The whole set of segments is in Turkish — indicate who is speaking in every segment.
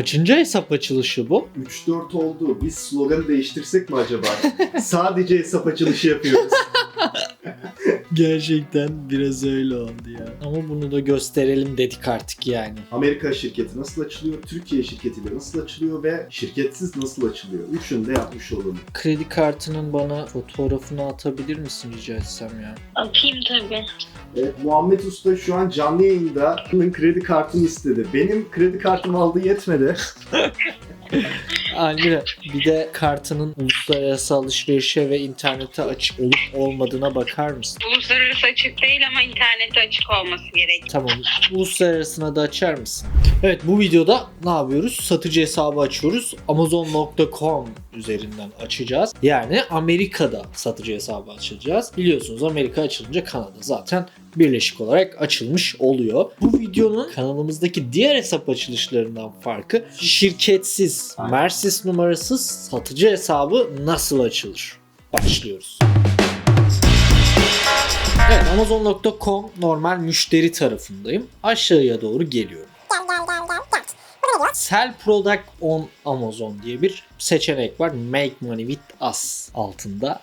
Speaker 1: Kaçıncı hesap açılışı bu?
Speaker 2: 3-4 oldu. Biz sloganı değiştirsek mi acaba? Sadece hesap açılışı yapıyoruz.
Speaker 1: Gerçekten biraz öyle oldu ya. Ama bunu da gösterelim dedik artık yani.
Speaker 2: Amerika şirketi nasıl açılıyor? Türkiye şirketiyle nasıl açılıyor? Ve şirketsiz nasıl açılıyor? Üçünü de yapmış olalım.
Speaker 1: Kredi kartının bana fotoğrafını atabilir misin rica etsem ya?
Speaker 3: Atayım tabii.
Speaker 2: Evet, Muhammed Usta şu an canlı yayında onun kredi kartını istedi. Benim kredi kartım aldığı yetmedi.
Speaker 1: Almira bir de kartının uluslararası alışverişe ve internete açık olup olmadığına bakar mısın?
Speaker 3: Uluslararası açık değil ama internette açık olması gerek.
Speaker 1: Tamam. Uluslararasına da açar mısın? Evet bu videoda ne yapıyoruz? Satıcı hesabı açıyoruz. Amazon.com üzerinden açacağız. Yani Amerika'da satıcı hesabı açacağız. Biliyorsunuz Amerika açılınca Kanada zaten birleşik olarak açılmış oluyor. Bu videonun kanalımızdaki diğer hesap açılışlarından farkı şirketsiz. Mersis numarasız satıcı hesabı nasıl açılır? Başlıyoruz. Evet Amazon.com normal müşteri tarafındayım. Aşağıya doğru geliyorum. Sell Product on Amazon diye bir seçenek var. Make Money with Us altında.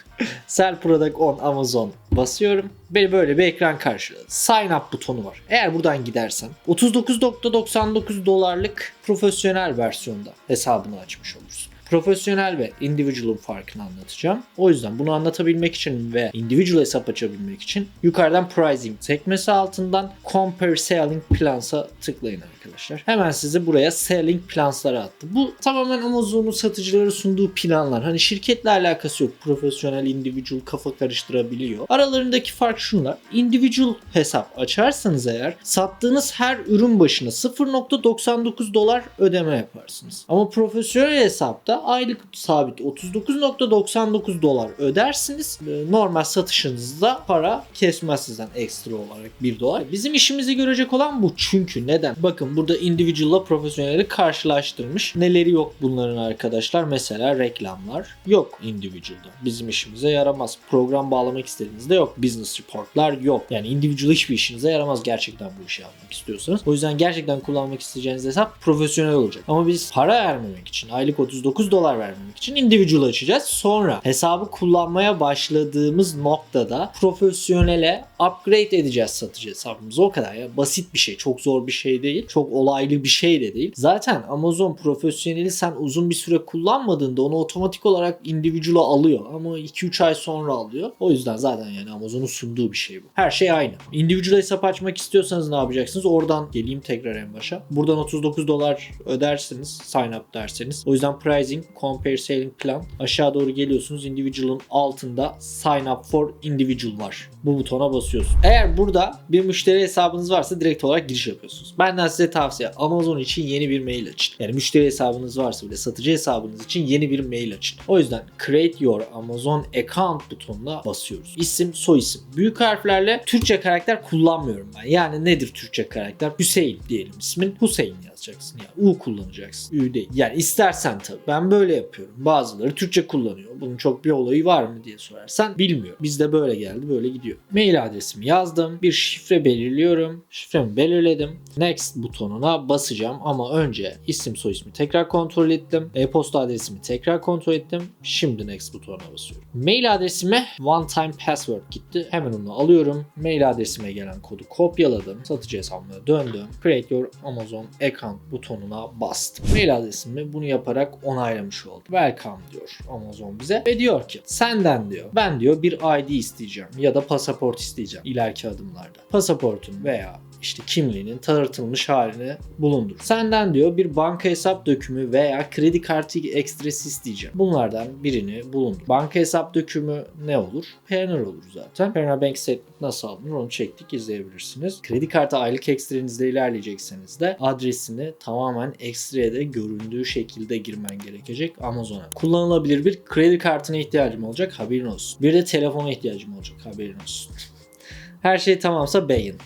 Speaker 1: Sell Product on Amazon basıyorum. Beni böyle bir ekran karşılıyor. Sign up butonu var. Eğer buradan gidersen 39.99 dolarlık profesyonel versiyonda hesabını açmış olursun. Profesyonel ve individual'ın farkını anlatacağım. O yüzden bunu anlatabilmek için ve individual hesap açabilmek için yukarıdan pricing sekmesi altından compare selling plans'a tıklayın arkadaşlar. Hemen sizi buraya selling plans'lara attı. Bu tamamen Amazon'un satıcılara sunduğu planlar. Hani şirketle alakası yok. Profesyonel, individual kafa karıştırabiliyor. Aralarındaki fark şunlar. Individual hesap açarsanız eğer sattığınız her ürün başına 0.99 dolar ödeme yaparsınız. Ama profesyonel hesapta aylık sabit 39.99 dolar ödersiniz. Ee, Normal satışınızda para kesmez sizden ekstra olarak 1 dolar. Bizim işimizi görecek olan bu. Çünkü neden? Bakın burada individual'la profesyoneli karşılaştırmış. Neleri yok bunların arkadaşlar? Mesela reklamlar yok individual'da. Bizim işimize yaramaz. Program bağlamak istediğinizde yok. Business reportlar yok. Yani individual hiçbir işinize yaramaz gerçekten bu işi yapmak istiyorsanız. O yüzden gerçekten kullanmak isteyeceğiniz hesap profesyonel olacak. Ama biz para vermemek için, aylık 39 dolar vermemek için individual açacağız. Sonra hesabı kullanmaya başladığımız noktada profesyonele upgrade edeceğiz satıcı hesabımızı. O kadar ya. Basit bir şey. Çok zor bir şey değil. Çok olaylı bir şey de değil. Zaten Amazon profesyoneli sen uzun bir süre kullanmadığında onu otomatik olarak individual'a alıyor. Ama 2-3 ay sonra alıyor. O yüzden zaten yani Amazon'un sunduğu bir şey bu. Her şey aynı. Individual hesap açmak istiyorsanız ne yapacaksınız? Oradan geleyim tekrar en başa. Buradan 39 dolar ödersiniz. Sign up derseniz. O yüzden pricing, compare selling plan. Aşağı doğru geliyorsunuz. Individual'ın altında sign up for individual var. Bu butona basıyorsunuz. Eğer burada bir müşteri hesabınız varsa direkt olarak giriş yapıyorsunuz. Benden size tavsiye Amazon için yeni bir mail açın. Yani müşteri hesabınız varsa bile satıcı hesabınız için yeni bir mail açın. O yüzden create your Amazon account butonuna basıyoruz. İsim, soy isim. Büyük harflerle Türkçe karakter kullanmıyorum ben. Yani nedir Türkçe karakter? Hüseyin diyelim ismin. Hüseyin yazacaksın. Yani U kullanacaksın. Ü değil. Yani istersen tabii. Ben böyle yapıyorum. Bazıları Türkçe kullanıyor. Bunun çok bir olayı var mı diye sorarsan bilmiyorum. Bizde böyle geldi böyle gidiyor. Mail adresimi yazdım. Bir şifre belirliyorum. Şifremi belirledim. Next butonuna basacağım ama önce isim soy ismi tekrar kontrol ettim. E-posta adresimi tekrar kontrol ettim. Şimdi next butonuna basıyorum. Mail adresime one time password gitti. Hemen onu alıyorum. Mail adresime gelen kodu kopyaladım. Satıcı hesabıma döndüm. Create your Amazon account butonuna bastım. Mail adresimi bunu yaparak onaylamış oldum. Welcome diyor Amazon bize ve diyor ki senden diyor ben diyor bir ID isteyeceğim ya da pasaport isteyeceğim ileriki adımlarda. Pasaportun veya işte kimliğinin tanıtılmış halini bulundur. Senden diyor bir banka hesap dökümü veya kredi kartı ekstresi isteyeceğim. Bunlardan birini bulundur. Banka hesap dökümü ne olur? PNR olur zaten. PNR Bank Statement nasıl alınır onu çektik izleyebilirsiniz. Kredi kartı aylık ekstrenizde ilerleyecekseniz de adresini tamamen ekstrede göründüğü şekilde girmen gerekecek Amazon'a. Kullanılabilir bir kredi kartına ihtiyacım olacak haberin olsun. Bir de telefona ihtiyacım olacak haberin olsun. Her şey tamamsa beyin.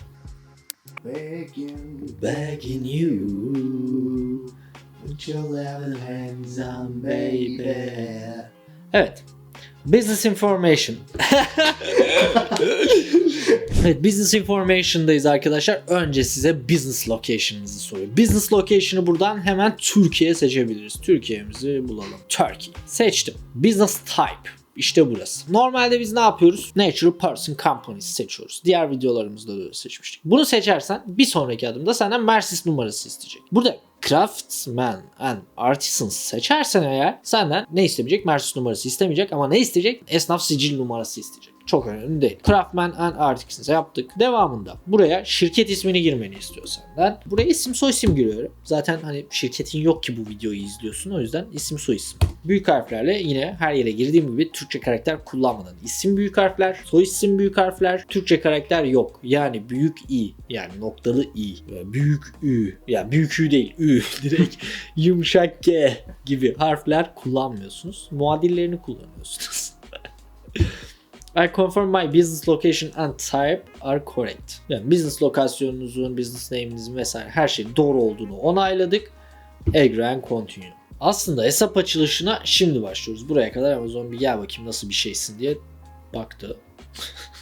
Speaker 2: Begging,
Speaker 1: Begging you Put your loving hands on baby Evet Business information Evet Business Information'dayız arkadaşlar. Önce size Business Location'ınızı soruyor. Business Location'ı buradan hemen Türkiye seçebiliriz. Türkiye'mizi bulalım. Turkey. Seçtim. Business Type. İşte burası. Normalde biz ne yapıyoruz? Natural Person Companies seçiyoruz. Diğer videolarımızda da öyle seçmiştik. Bunu seçersen bir sonraki adımda senden Mersis numarası isteyecek. Burada Craftsman and Artisans seçersen eğer senden ne istemeyecek? Mersis numarası istemeyecek ama ne isteyecek? Esnaf sicil numarası isteyecek. Çok önemli değil. Craftman and Artisans yaptık. Devamında buraya şirket ismini girmeni istiyor senden. Buraya isim soy isim giriyorum. Zaten hani şirketin yok ki bu videoyu izliyorsun. O yüzden isim soy isim. Büyük harflerle yine her yere girdiğim gibi Türkçe karakter kullanmadan. İsim büyük harfler, soy isim büyük harfler, Türkçe karakter yok. Yani büyük i yani noktalı i, Böyle büyük ü yani büyük ü değil ü direkt yumuşak g gibi harfler kullanmıyorsunuz. Muadillerini kullanıyorsunuz. I confirm my business location and type are correct. Yani business lokasyonunuzun, business name'inizin vesaire her şeyin doğru olduğunu onayladık. Agree and continue. Aslında hesap açılışına şimdi başlıyoruz. Buraya kadar Amazon bir gel bakayım nasıl bir şeysin diye baktı.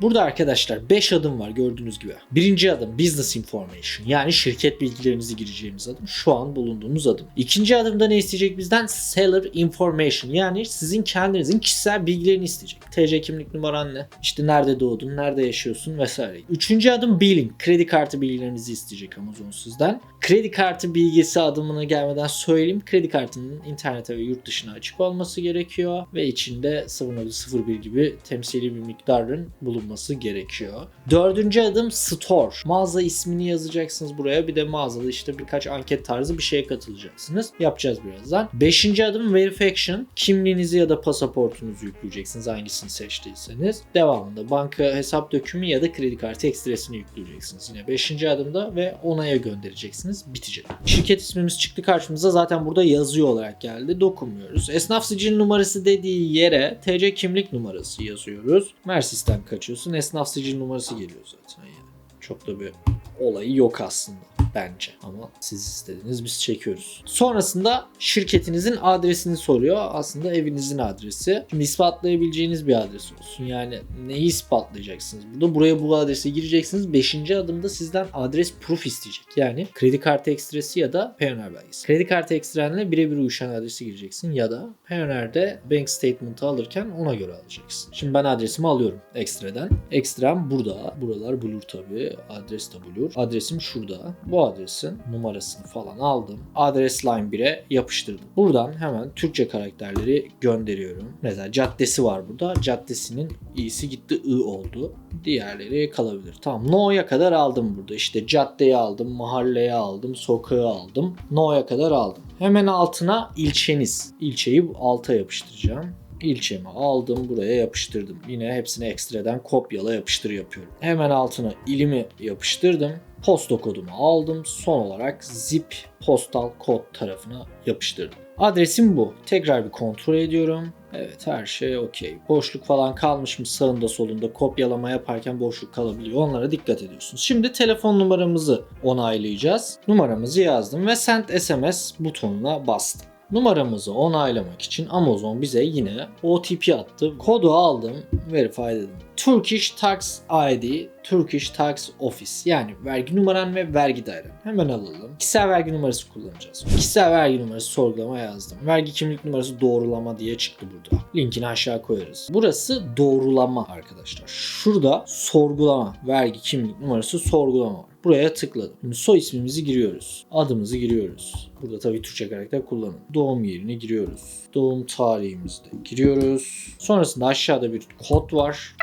Speaker 1: Burada arkadaşlar 5 adım var gördüğünüz gibi. Birinci adım business information yani şirket bilgilerinizi gireceğimiz adım. Şu an bulunduğumuz adım. İkinci adımda ne isteyecek bizden? Seller information yani sizin kendinizin kişisel bilgilerini isteyecek. TC kimlik numaran ne? İşte nerede doğdun, nerede yaşıyorsun vesaire. Üçüncü adım billing. Kredi kartı bilgilerinizi isteyecek Amazon sizden. Kredi kartı bilgisi adımına gelmeden söyleyeyim. Kredi kartının internete ve yurt dışına açık olması gerekiyor ve içinde 0.01 gibi temsili bir miktarın bulunması gerekiyor. Dördüncü adım store. Mağaza ismini yazacaksınız buraya. Bir de mağazada işte birkaç anket tarzı bir şeye katılacaksınız. Yapacağız birazdan. Beşinci adım verification. Kimliğinizi ya da pasaportunuzu yükleyeceksiniz hangisini seçtiyseniz. Devamında banka hesap dökümü ya da kredi kartı ekstresini yükleyeceksiniz. Yine beşinci adımda ve onaya göndereceksiniz. Bitecek. Şirket ismimiz çıktı karşımıza. Zaten burada yazıyor olarak geldi. Dokunmuyoruz. Esnaf sicil numarası dediği yere TC kimlik numarası yazıyoruz. Mersis'ten kaçıyorsun. Esnaf sicil numarası geliyor zaten yani. Çok da bir olayı yok aslında bence. Ama siz istediniz biz çekiyoruz. Sonrasında şirketinizin adresini soruyor. Aslında evinizin adresi. Şimdi ispatlayabileceğiniz bir adres olsun. Yani neyi ispatlayacaksınız burada? Buraya bu adrese gireceksiniz. Beşinci adımda sizden adres proof isteyecek. Yani kredi kartı ekstresi ya da Payoneer belgesi. Kredi kartı ekstrenle birebir uyuşan adresi gireceksin ya da Payoneer'de bank statement'ı alırken ona göre alacaksın. Şimdi ben adresimi alıyorum ekstreden. Ekstrem burada. Buralar blur tabi. Adres de blur. Adresim şurada. Bu adresin numarasını falan aldım. Adres line 1'e yapıştırdım. Buradan hemen Türkçe karakterleri gönderiyorum. Mesela caddesi var burada. Caddesinin i'si gitti i oldu. Diğerleri kalabilir. Tamam. No'ya kadar aldım burada. İşte caddeyi aldım, mahalleye aldım, sokağı aldım. No'ya kadar aldım. Hemen altına ilçeniz. İlçeyi alta yapıştıracağım. İlçemi aldım buraya yapıştırdım. Yine hepsini ekstradan kopyala yapıştır yapıyorum. Hemen altına ilimi yapıştırdım. Posta kodumu aldım. Son olarak zip postal kod tarafına yapıştırdım. Adresim bu. Tekrar bir kontrol ediyorum. Evet her şey okey. Boşluk falan kalmış mı sağında solunda kopyalama yaparken boşluk kalabiliyor. Onlara dikkat ediyorsunuz. Şimdi telefon numaramızı onaylayacağız. Numaramızı yazdım ve send SMS butonuna bastım. Numaramızı onaylamak için Amazon bize yine OTP attı. Kodu aldım, verify dedim. Turkish Tax ID, Turkish Tax Office yani vergi numaran ve vergi dairen. Hemen alalım. Kişisel vergi numarası kullanacağız. Kişisel vergi numarası sorgulama yazdım. Vergi kimlik numarası doğrulama diye çıktı burada. Linkini aşağı koyarız. Burası doğrulama arkadaşlar. Şurada sorgulama, vergi kimlik numarası sorgulama var. Buraya tıkladım. Şimdi soy ismimizi giriyoruz. Adımızı giriyoruz. Burada tabii Türkçe karakter kullanın. Doğum yerini giriyoruz. Doğum tarihimizi de giriyoruz. Sonrasında aşağıda bir kod var.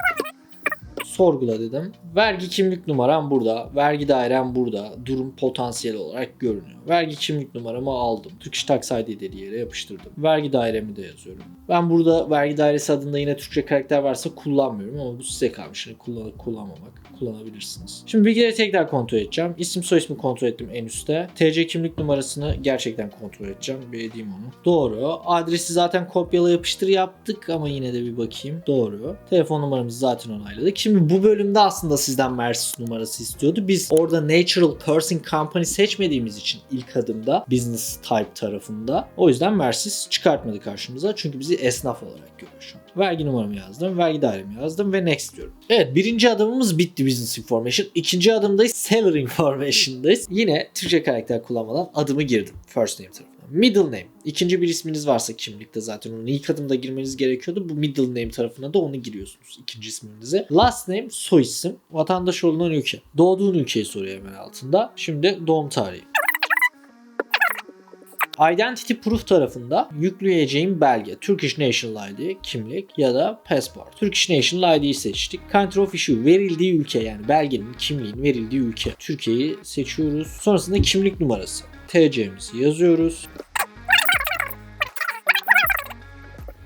Speaker 1: Sorgula dedim. Vergi kimlik numaram burada. Vergi dairem burada. Durum potansiyel olarak görünüyor. Vergi kimlik numaramı aldım. Turkish Tax ID dediği yere yapıştırdım. Vergi dairemi de yazıyorum. Ben burada vergi dairesi adında yine Türkçe karakter varsa kullanmıyorum ama bu size kalmış. Yani kullanıp kullanmamak kullanabilirsiniz. Şimdi bilgileri tekrar kontrol edeceğim. İsim soy ismi kontrol ettim en üstte. TC kimlik numarasını gerçekten kontrol edeceğim. Bir edeyim onu. Doğru. Adresi zaten kopyala yapıştır yaptık ama yine de bir bakayım. Doğru. Telefon numaramızı zaten onayladık. Şimdi bu bölümde aslında sizden Mersis numarası istiyordu. Biz orada Natural Person Company seçmediğimiz için ilk adımda business type tarafında. O yüzden Mersis çıkartmadı karşımıza. Çünkü bizi esnaf olarak görüyor şu an. Vergi numaramı yazdım, vergi dairemi yazdım ve next diyorum. Evet birinci adımımız bitti business information. İkinci adımdayız seller information'dayız. Yine Türkçe karakter kullanmadan adımı girdim first name tarafına. Middle name. İkinci bir isminiz varsa kimlikte zaten onu ilk adımda girmeniz gerekiyordu. Bu middle name tarafına da onu giriyorsunuz ikinci isminize. Last name soy isim. Vatandaş olunan ülke. Doğduğun ülkeyi soruyor hemen altında. Şimdi doğum tarihi. Identity Proof tarafında yükleyeceğim belge Turkish National ID, kimlik ya da passport. Turkish National ID'yi seçtik. Country of issue verildiği ülke yani belgenin, kimliğin verildiği ülke. Türkiye'yi seçiyoruz. Sonrasında kimlik numarası. TC'mizi yazıyoruz.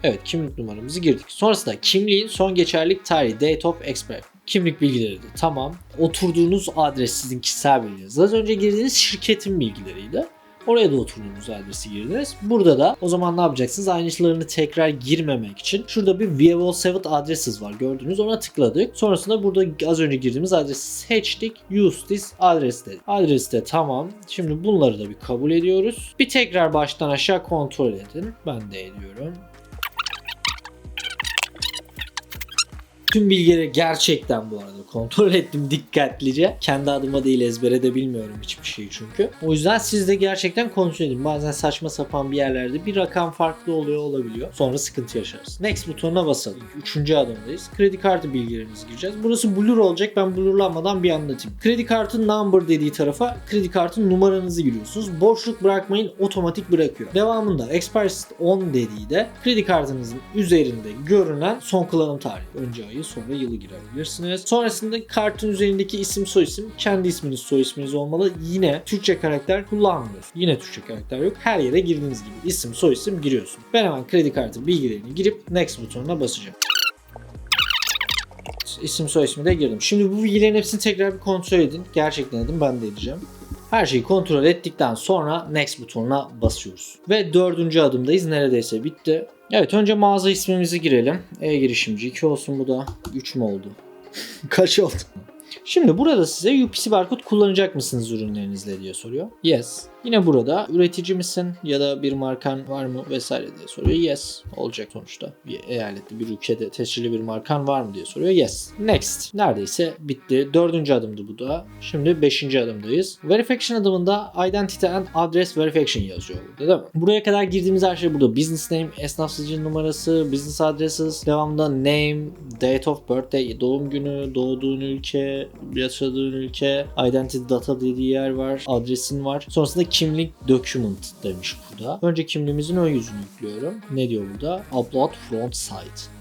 Speaker 1: Evet kimlik numaramızı girdik. Sonrasında kimliğin son geçerlilik tarihi date of expire. Kimlik bilgileri de tamam. Oturduğunuz adres sizin kişisel bilginiz. Az önce girdiğiniz şirketin bilgileriydi. Oraya da oturduğunuz adresi girdiniz. Burada da o zaman ne yapacaksınız? Aynılarını tekrar girmemek için şurada bir All Saved Addresses var gördünüz. Ona tıkladık. Sonrasında burada az önce girdiğimiz adresi seçtik. Use this adres dedik. Adres de tamam. Şimdi bunları da bir kabul ediyoruz. Bir tekrar baştan aşağı kontrol edin. Ben de ediyorum. Tüm bilgileri gerçekten bu arada kontrol ettim dikkatlice. Kendi adıma değil ezbere de bilmiyorum hiçbir şeyi çünkü. O yüzden siz de gerçekten kontrol edin. Bazen saçma sapan bir yerlerde bir rakam farklı oluyor olabiliyor. Sonra sıkıntı yaşarız. Next butonuna basalım. Üçüncü adımdayız. Kredi kartı bilgilerimizi gireceğiz. Burası blur olacak. Ben blurlanmadan bir anlatayım. Kredi kartı number dediği tarafa kredi kartın numaranızı giriyorsunuz. Boşluk bırakmayın otomatik bırakıyor. Devamında expire 10 dediği de kredi kartınızın üzerinde görünen son kullanım tarihi. Önce ayı sonra yılı girebilirsiniz. Sonrasında kartın üzerindeki isim soy isim kendi isminiz soy isminiz olmalı. Yine Türkçe karakter kullanmıyoruz. Yine Türkçe karakter yok. Her yere girdiğiniz gibi isim soy isim giriyorsun. Ben hemen kredi kartı bilgilerini girip next butonuna basacağım. İsim soy ismi de girdim. Şimdi bu bilgilerin hepsini tekrar bir kontrol edin. Gerçekten edin ben de edeceğim. Her şeyi kontrol ettikten sonra next butonuna basıyoruz. Ve dördüncü adımdayız. Neredeyse bitti. Evet önce mağaza ismimizi girelim. E-girişimci 2 olsun bu da. 3 mü oldu? Kaç oldu? Şimdi burada size UPC barkod kullanacak mısınız ürünlerinizle diye soruyor. Yes. Yine burada üretici misin ya da bir markan var mı vesaire diye soruyor. Yes olacak sonuçta. Bir eyalette bir ülkede tescilli bir markan var mı diye soruyor. Yes. Next. Neredeyse bitti. Dördüncü adımdı bu da. Şimdi beşinci adımdayız. Verification adımında Identity and Address Verification yazıyor burada değil mi? Buraya kadar girdiğimiz her şey burada. Business name, esnaf sicil numarası, business addresses, devamında name, date of birthday, doğum günü, doğduğun ülke, yaşadığın ülke, identity data dediği yer var, adresin var. Sonrasında kimlik document demiş burada. Önce kimliğimizin ön yüzünü yüklüyorum. Ne diyor burada? Upload front site.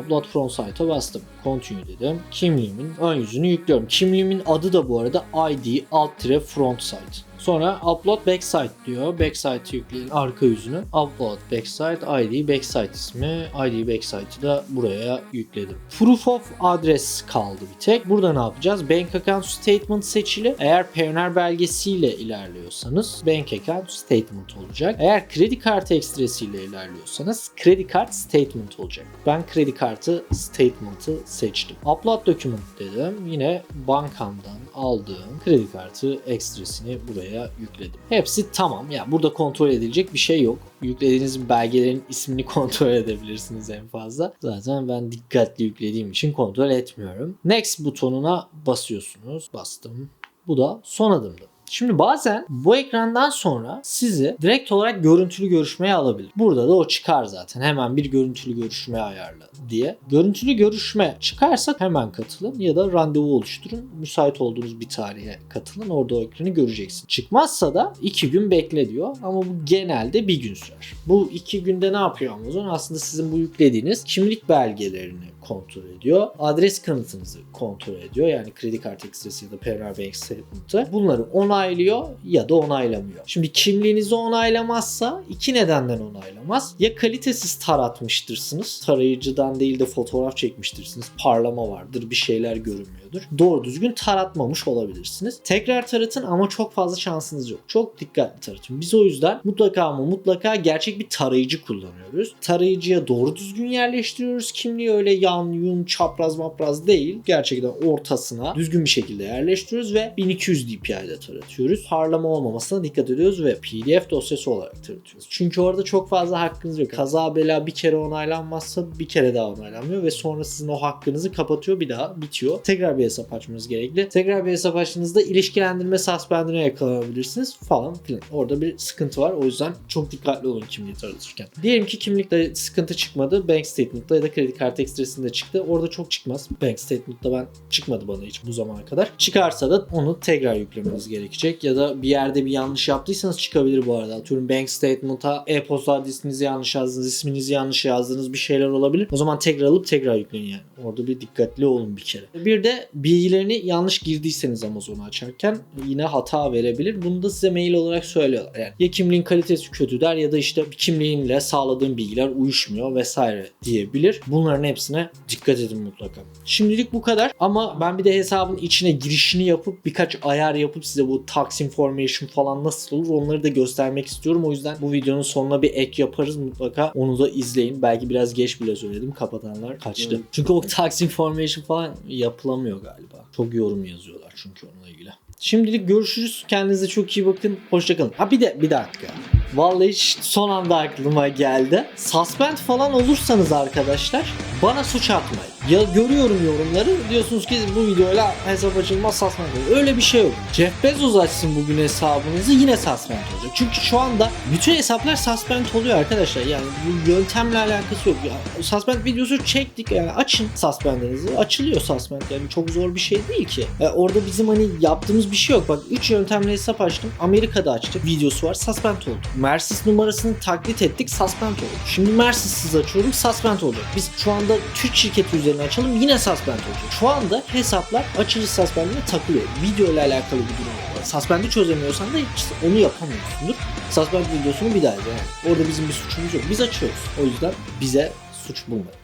Speaker 1: Upload from site'a bastım. Continue dedim. Kimliğimin ön yüzünü yüklüyorum. Kimliğimin adı da bu arada ID alt front site. Sonra upload backside diyor. Backside yükleyin arka yüzünü. Upload backside ID backside ismi. ID backside'ı da buraya yükledim. Proof of address kaldı bir tek. Burada ne yapacağız? Bank account statement seçili. Eğer Payoneer belgesiyle ilerliyorsanız bank account statement olacak. Eğer kredi kartı ekstresiyle ilerliyorsanız kredi kart statement olacak. Ben kredi kartı statement'ı seçtim. Upload document dedim. Yine bankamdan aldığım kredi kartı ekstresini buraya yükledim. Hepsi tamam. Ya burada kontrol edilecek bir şey yok. Yüklediğiniz belgelerin ismini kontrol edebilirsiniz en fazla. Zaten ben dikkatli yüklediğim için kontrol etmiyorum. Next butonuna basıyorsunuz. Bastım. Bu da son adımdı. Şimdi bazen bu ekrandan sonra sizi direkt olarak görüntülü görüşmeye alabilir. Burada da o çıkar zaten. Hemen bir görüntülü görüşme ayarla diye. Görüntülü görüşme çıkarsa hemen katılın ya da randevu oluşturun. Müsait olduğunuz bir tarihe katılın. Orada o ekranı göreceksin. Çıkmazsa da 2 gün bekle diyor. Ama bu genelde bir gün sürer. Bu 2 günde ne yapıyor Amazon? Aslında sizin bu yüklediğiniz kimlik belgelerini kontrol ediyor. Adres kanıtınızı kontrol ediyor. Yani kredi kartı ekstresi ya da Payoneer Bank Statement'ı. Bunları onaylıyor ya da onaylamıyor. Şimdi kimliğinizi onaylamazsa iki nedenden onaylamaz. Ya kalitesiz taratmıştırsınız. Tarayıcıdan değil de fotoğraf çekmiştirsiniz. Parlama vardır. Bir şeyler görünmüyordur. Doğru düzgün taratmamış olabilirsiniz. Tekrar taratın ama çok fazla şansınız yok. Çok dikkatli taratın. Biz o yüzden mutlaka ama mutlaka gerçek bir tarayıcı kullanıyoruz. Tarayıcıya doğru düzgün yerleştiriyoruz kimliği öyle yan yan yun çapraz mapraz değil. Gerçekten ortasına düzgün bir şekilde yerleştiriyoruz ve 1200 DPI'de taratıyoruz. Parlama olmamasına dikkat ediyoruz ve PDF dosyası olarak taratıyoruz. Çünkü orada çok fazla hakkınız yok. Kaza bela bir kere onaylanmazsa bir kere daha onaylanmıyor ve sonra sizin o hakkınızı kapatıyor bir daha bitiyor. Tekrar bir hesap açmanız gerekli. Tekrar bir hesap açtığınızda ilişkilendirme suspendine yakalanabilirsiniz falan filan. Orada bir sıkıntı var. O yüzden çok dikkatli olun kimliği taratırken. Diyelim ki kimlikte sıkıntı çıkmadı. Bank statement'ta ya da kredi kartı ekstresinde çıktı. Orada çok çıkmaz. Bank statement'ta ben çıkmadı bana hiç bu zamana kadar. Çıkarsa da onu tekrar yüklemeniz gerekecek. Ya da bir yerde bir yanlış yaptıysanız çıkabilir bu arada. Atıyorum bank statement'a e-posta adresinizi yanlış yazdınız, isminizi yanlış yazdınız bir şeyler olabilir. O zaman tekrar alıp tekrar yükleyin yani. Orada bir dikkatli olun bir kere. Bir de bilgilerini yanlış girdiyseniz Amazon'u açarken yine hata verebilir. Bunu da size mail olarak söylüyorlar. Yani ya kimliğin kalitesi kötü der ya da işte kimliğinle sağladığın bilgiler uyuşmuyor vesaire diyebilir. Bunların hepsine dikkat edin mutlaka. Şimdilik bu kadar ama ben bir de hesabın içine girişini yapıp birkaç ayar yapıp size bu tax information falan nasıl olur onları da göstermek istiyorum. O yüzden bu videonun sonuna bir ek yaparız mutlaka. Onu da izleyin. Belki biraz geç bile söyledim. Kapatanlar kaçtı.
Speaker 2: Evet.
Speaker 1: Çünkü o tax information falan yapılamıyor galiba. Çok yorum yazıyorlar çünkü onunla ilgili. Şimdilik görüşürüz. Kendinize çok iyi bakın. Hoşçakalın. Ha bir de bir dakika. Vallahi son anda aklıma geldi. Suspend falan olursanız arkadaşlar bana suç atmayın. Ya görüyorum yorumları diyorsunuz ki bu videoyla hesap açılmaz suspend olur. Öyle bir şey yok. Jeff Bezos açsın bugün hesabınızı yine suspend olacak. Çünkü şu anda bütün hesaplar suspend oluyor arkadaşlar. Yani bu yöntemle alakası yok. Ya, suspend videosu çektik yani açın suspendinizi. Açılıyor suspend yani çok zor bir şey değil ki. Ya orada bizim hani yaptığımız bir şey yok. Bak 3 yöntemle hesap açtım. Amerika'da açtık. Videosu var. Suspend oldu. Mersis numarasını taklit ettik. Suspend oldu. Şimdi Mersis'siz açıyorum. Suspend olacak. Biz şu anda Türk şirketi üzerine açalım. Yine suspend olacak. Şu anda hesaplar açıcı suspendine takılıyor. Video ile alakalı bir durum var. Suspend'i çözemiyorsan da onu yapamıyorsundur. Suspend videosunu bir daha izle. Yani orada bizim bir suçumuz yok. Biz açıyoruz. O yüzden bize suç bulmayın.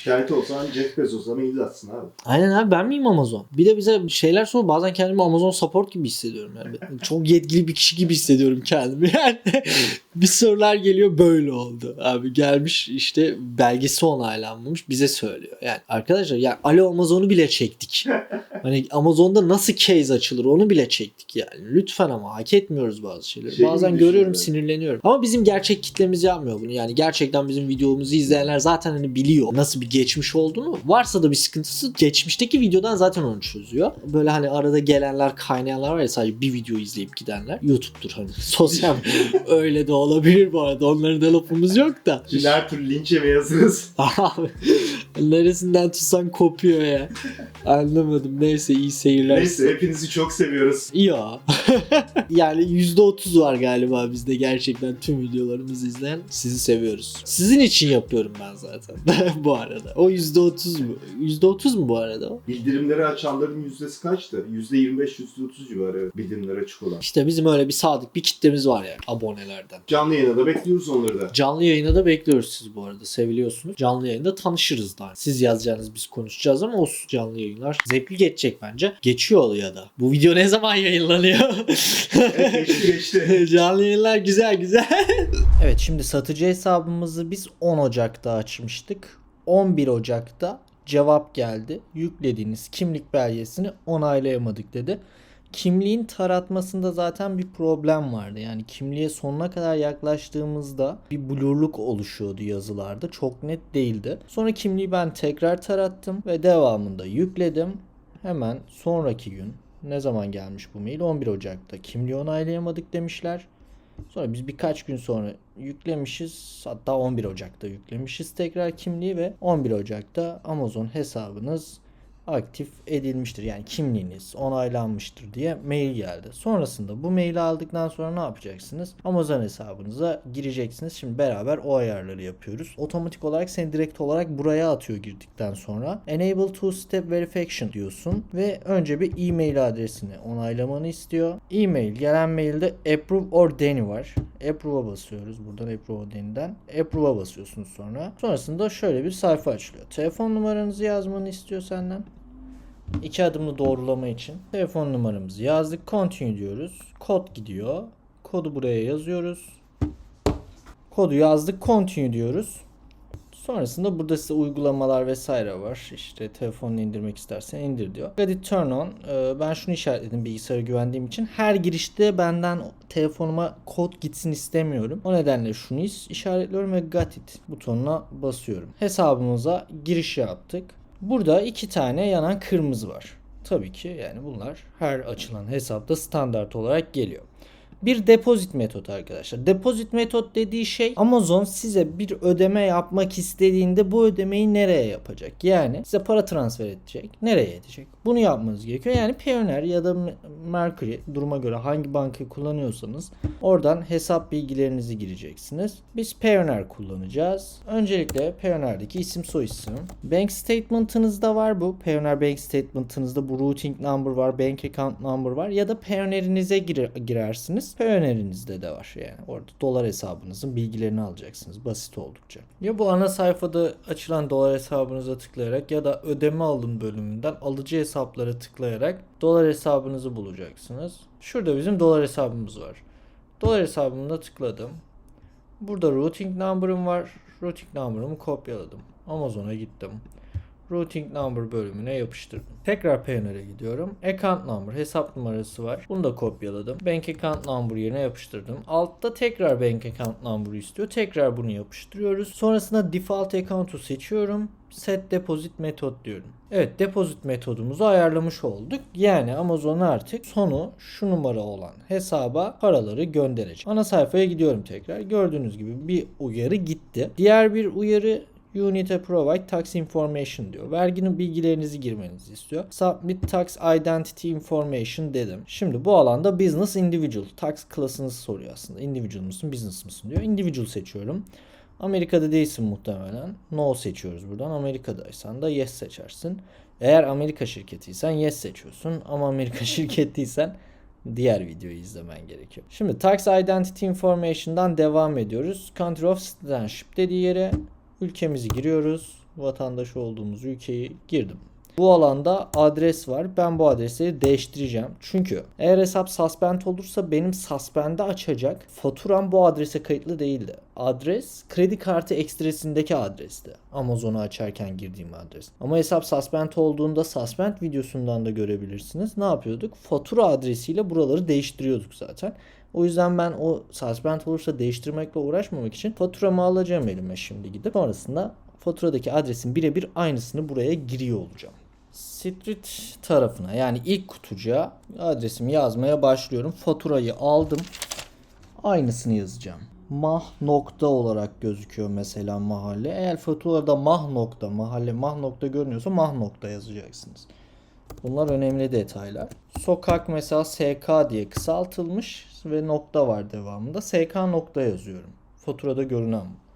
Speaker 2: Şikayet olsan Jeff Bezos'a mail atsın abi.
Speaker 1: Aynen abi ben miyim Amazon? Bir de bize şeyler sor bazen kendimi Amazon support gibi hissediyorum yani. Çok yetkili bir kişi gibi hissediyorum kendimi yani. bir sorular geliyor böyle oldu. Abi gelmiş işte belgesi onaylanmamış bize söylüyor. Yani arkadaşlar yani alo Amazon'u bile çektik. Hani Amazon'da nasıl case açılır onu bile çektik yani. Lütfen ama hak etmiyoruz bazı şeyleri.
Speaker 2: Şey
Speaker 1: Bazen görüyorum sinirleniyorum. Ama bizim gerçek kitlemiz yapmıyor bunu. Yani gerçekten bizim videomuzu izleyenler zaten hani biliyor nasıl bir geçmiş olduğunu. Varsa da bir sıkıntısı geçmişteki videodan zaten onu çözüyor. Böyle hani arada gelenler kaynayanlar var ya sadece bir video izleyip gidenler. YouTube'dur hani. Sosyal öyle de olabilir bu arada. Onların da lafımız yok da.
Speaker 2: Şimdi her türlü linç yemeyasınız.
Speaker 1: Abi neresinden tutsan kopuyor ya. Anlamadım. Neyse iyi seyirler.
Speaker 2: Neyse hepinizi çok seviyoruz.
Speaker 1: Ya. yani %30 var galiba bizde gerçekten tüm videolarımızı izleyen. Sizi seviyoruz. Sizin için yapıyorum ben zaten bu arada. O %30 mu? %30 mu bu arada o?
Speaker 2: Bildirimleri açanların yüzdesi kaçtı? %25-%30 civarı bildirimler açık olan.
Speaker 1: İşte bizim öyle bir sadık bir kitlemiz var yani abonelerden.
Speaker 2: Canlı yayına da bekliyoruz onları da.
Speaker 1: Canlı yayına da bekliyoruz siz bu arada. Seviliyorsunuz. Canlı yayında tanışırız daha. Siz yazacağınız biz konuşacağız ama olsun canlı yayınlar. Zevkli geçecek bence. Geçiyor ya da. Bu video ne zaman yayınlanıyor?
Speaker 2: Evet, geçti geçti.
Speaker 1: Canlı yayınlar güzel güzel. evet şimdi satıcı hesabımızı biz 10 Ocak'ta açmıştık. 11 Ocak'ta cevap geldi. Yüklediğiniz kimlik belgesini onaylayamadık dedi. Kimliğin taratmasında zaten bir problem vardı. Yani kimliğe sonuna kadar yaklaştığımızda bir blurluk oluşuyordu yazılarda. Çok net değildi. Sonra kimliği ben tekrar tarattım ve devamında yükledim. Hemen sonraki gün ne zaman gelmiş bu mail? 11 Ocak'ta kimliği onaylayamadık demişler. Sonra biz birkaç gün sonra yüklemişiz. Hatta 11 Ocak'ta yüklemişiz tekrar kimliği ve 11 Ocak'ta Amazon hesabınız aktif edilmiştir. Yani kimliğiniz onaylanmıştır diye mail geldi. Sonrasında bu maili aldıktan sonra ne yapacaksınız? Amazon hesabınıza gireceksiniz. Şimdi beraber o ayarları yapıyoruz. Otomatik olarak seni direkt olarak buraya atıyor girdikten sonra. Enable two step verification diyorsun ve önce bir e-mail adresini onaylamanı istiyor. E-mail gelen mailde approve or deny var. Approve'a basıyoruz. Buradan approve or deny'den. Approve'a basıyorsunuz sonra. Sonrasında şöyle bir sayfa açılıyor. Telefon numaranızı yazmanı istiyor senden. İki adımlı doğrulama için telefon numaramızı yazdık. Continue diyoruz. Kod gidiyor. Kodu buraya yazıyoruz. Kodu yazdık. Continue diyoruz. Sonrasında burada size uygulamalar vesaire var. İşte telefonunu indirmek istersen indir diyor. Ready turn on. Ee, Ben şunu işaretledim bilgisayara güvendiğim için. Her girişte benden telefonuma kod gitsin istemiyorum. O nedenle şunu işaretliyorum ve got it butonuna basıyorum. Hesabımıza giriş yaptık. Burada iki tane yanan kırmızı var. Tabii ki yani bunlar her açılan hesapta standart olarak geliyor. Bir depozit metot arkadaşlar. Depozit metot dediği şey Amazon size bir ödeme yapmak istediğinde bu ödemeyi nereye yapacak? Yani size para transfer edecek. Nereye edecek? Bunu yapmanız gerekiyor. Yani Payoneer ya da Mercury duruma göre hangi bankayı kullanıyorsanız oradan hesap bilgilerinizi gireceksiniz. Biz Payoneer kullanacağız. Öncelikle Payoneer'deki isim soy isim. Bank statement'ınızda var bu. Payoneer bank statement'ınızda bu routing number var, bank account number var ya da Payoneer'inize girer, Payoneer'inizde de var yani. Orada dolar hesabınızın bilgilerini alacaksınız. Basit oldukça. Ya bu ana sayfada açılan dolar hesabınıza tıklayarak ya da ödeme alın bölümünden alıcı hesaplara tıklayarak dolar hesabınızı bulacaksınız. Şurada bizim dolar hesabımız var. Dolar hesabımda tıkladım. Burada routing number'ım var. Routing number'ımı kopyaladım. Amazon'a gittim. Routing number bölümüne yapıştırdım. Tekrar Payoneer'e gidiyorum. Account number hesap numarası var. Bunu da kopyaladım. Bank account number yerine yapıştırdım. Altta tekrar bank account number istiyor. Tekrar bunu yapıştırıyoruz. Sonrasında default account'u seçiyorum. Set deposit metot diyorum. Evet deposit metodumuzu ayarlamış olduk. Yani Amazon artık sonu şu numara olan hesaba paraları gönderecek. Ana sayfaya gidiyorum tekrar. Gördüğünüz gibi bir uyarı gitti. Diğer bir uyarı You need to provide tax information diyor. Verginin bilgilerinizi girmenizi istiyor. Submit tax identity information dedim. Şimdi bu alanda business individual. Tax klasınızı soruyor aslında. Individual mısın business mısın diyor. Individual seçiyorum. Amerika'da değilsin muhtemelen. No seçiyoruz buradan. Amerika'daysan da yes seçersin. Eğer Amerika şirketiysen yes seçiyorsun. Ama Amerika şirketiysen diğer videoyu izlemen gerekiyor. Şimdi Tax Identity Information'dan devam ediyoruz. Country of Citizenship dediği yere ülkemizi giriyoruz. Vatandaş olduğumuz ülkeyi girdim. Bu alanda adres var. Ben bu adresleri değiştireceğim. Çünkü eğer hesap suspend olursa benim suspend'i açacak faturam bu adrese kayıtlı değildi. Adres kredi kartı ekstresindeki adresti. Amazon'u açarken girdiğim adres. Ama hesap suspend olduğunda suspend videosundan da görebilirsiniz. Ne yapıyorduk? Fatura adresiyle buraları değiştiriyorduk zaten. O yüzden ben o suspend olursa değiştirmekle uğraşmamak için faturamı alacağım elime şimdi gidip. Sonrasında faturadaki adresin birebir aynısını buraya giriyor olacağım. Street tarafına yani ilk kutucuğa adresimi yazmaya başlıyorum. Faturayı aldım. Aynısını yazacağım. Mah nokta olarak gözüküyor mesela mahalle. Eğer faturada mah nokta mahalle mah nokta görünüyorsa mah nokta yazacaksınız. Bunlar önemli detaylar. Sokak mesela SK diye kısaltılmış ve nokta var devamında. SK nokta yazıyorum. Faturada görünen bu.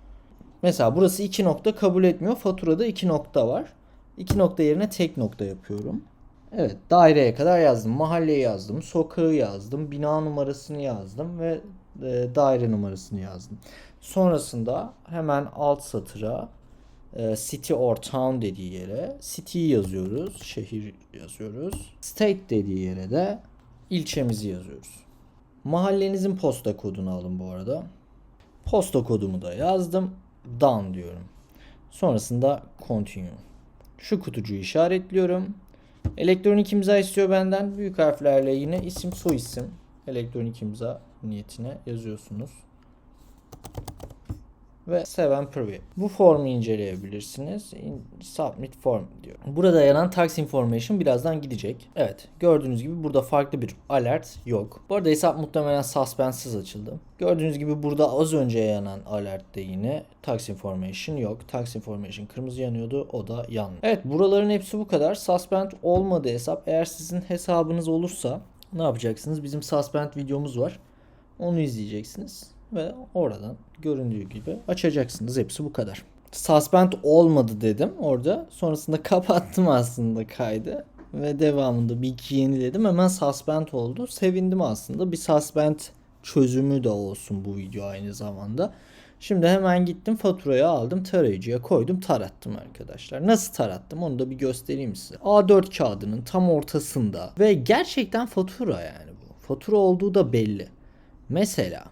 Speaker 1: Mesela burası iki nokta kabul etmiyor. Faturada iki nokta var. İki nokta yerine tek nokta yapıyorum. Evet daireye kadar yazdım. Mahalleyi yazdım. Sokağı yazdım. Bina numarasını yazdım ve e, daire numarasını yazdım. Sonrasında hemen alt satıra e, city or town dediği yere city'yi yazıyoruz. Şehir yazıyoruz. State dediği yere de ilçemizi yazıyoruz. Mahallenizin posta kodunu alın bu arada. Posta kodumu da yazdım. Done diyorum. Sonrasında continue. Şu kutucuğu işaretliyorum. Elektronik imza istiyor benden. Büyük harflerle yine isim soy isim. Elektronik imza niyetine yazıyorsunuz. Ve Seven Preview. Bu formu inceleyebilirsiniz. In- Submit form diyor. Burada yanan tax information birazdan gidecek. Evet gördüğünüz gibi burada farklı bir alert yok. Bu arada hesap muhtemelen suspensiz açıldı. Gördüğünüz gibi burada az önce yanan alertte yine tax information yok. Tax information kırmızı yanıyordu o da yanmıyor. Evet buraların hepsi bu kadar. Suspend olmadı hesap. Eğer sizin hesabınız olursa ne yapacaksınız? Bizim suspend videomuz var. Onu izleyeceksiniz ve oradan göründüğü gibi açacaksınız. Hepsi bu kadar. Suspend olmadı dedim orada. Sonrasında kapattım aslında kaydı ve devamında bir iki yeniledim. Hemen suspend oldu. Sevindim aslında. Bir suspend çözümü de olsun bu video aynı zamanda. Şimdi hemen gittim faturayı aldım tarayıcıya koydum tarattım arkadaşlar. Nasıl tarattım onu da bir göstereyim size. A4 kağıdının tam ortasında ve gerçekten fatura yani bu. Fatura olduğu da belli. Mesela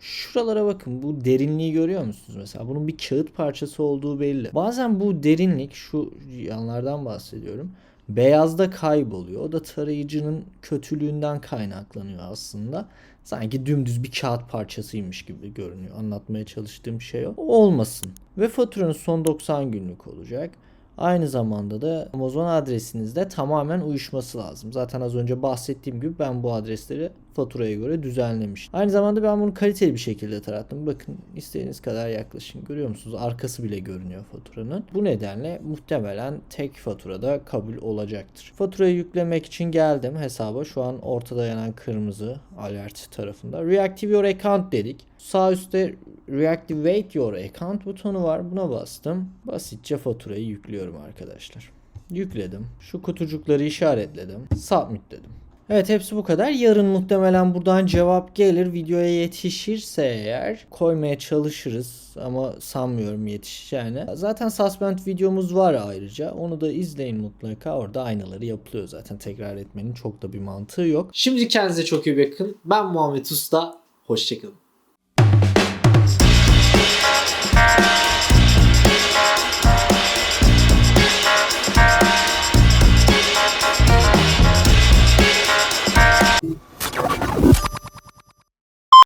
Speaker 1: Şuralara bakın bu derinliği görüyor musunuz mesela? Bunun bir kağıt parçası olduğu belli. Bazen bu derinlik şu yanlardan bahsediyorum. Beyazda kayboluyor. O da tarayıcının kötülüğünden kaynaklanıyor aslında. Sanki dümdüz bir kağıt parçasıymış gibi görünüyor. Anlatmaya çalıştığım şey o. O olmasın. Ve faturanın son 90 günlük olacak. Aynı zamanda da Amazon adresinizde tamamen uyuşması lazım. Zaten az önce bahsettiğim gibi ben bu adresleri faturaya göre düzenlemiştim. Aynı zamanda ben bunu kaliteli bir şekilde tarattım. Bakın istediğiniz kadar yaklaşın. Görüyor musunuz? Arkası bile görünüyor faturanın. Bu nedenle muhtemelen tek faturada kabul olacaktır. Faturayı yüklemek için geldim hesaba. Şu an ortada yanan kırmızı alert tarafında. Reactive your account dedik. Sağ üstte Reactivate your account butonu var. Buna bastım. Basitçe faturayı yüklüyorum arkadaşlar. Yükledim. Şu kutucukları işaretledim. Submit dedim. Evet hepsi bu kadar. Yarın muhtemelen buradan cevap gelir. Videoya yetişirse eğer koymaya çalışırız ama sanmıyorum yetişeceğini. Zaten suspend videomuz var ayrıca. Onu da izleyin mutlaka. Orada aynaları yapılıyor zaten. Tekrar etmenin çok da bir mantığı yok.
Speaker 4: Şimdi kendinize çok iyi bakın. Ben Muhammed Usta. Hoşçakalın. Bye.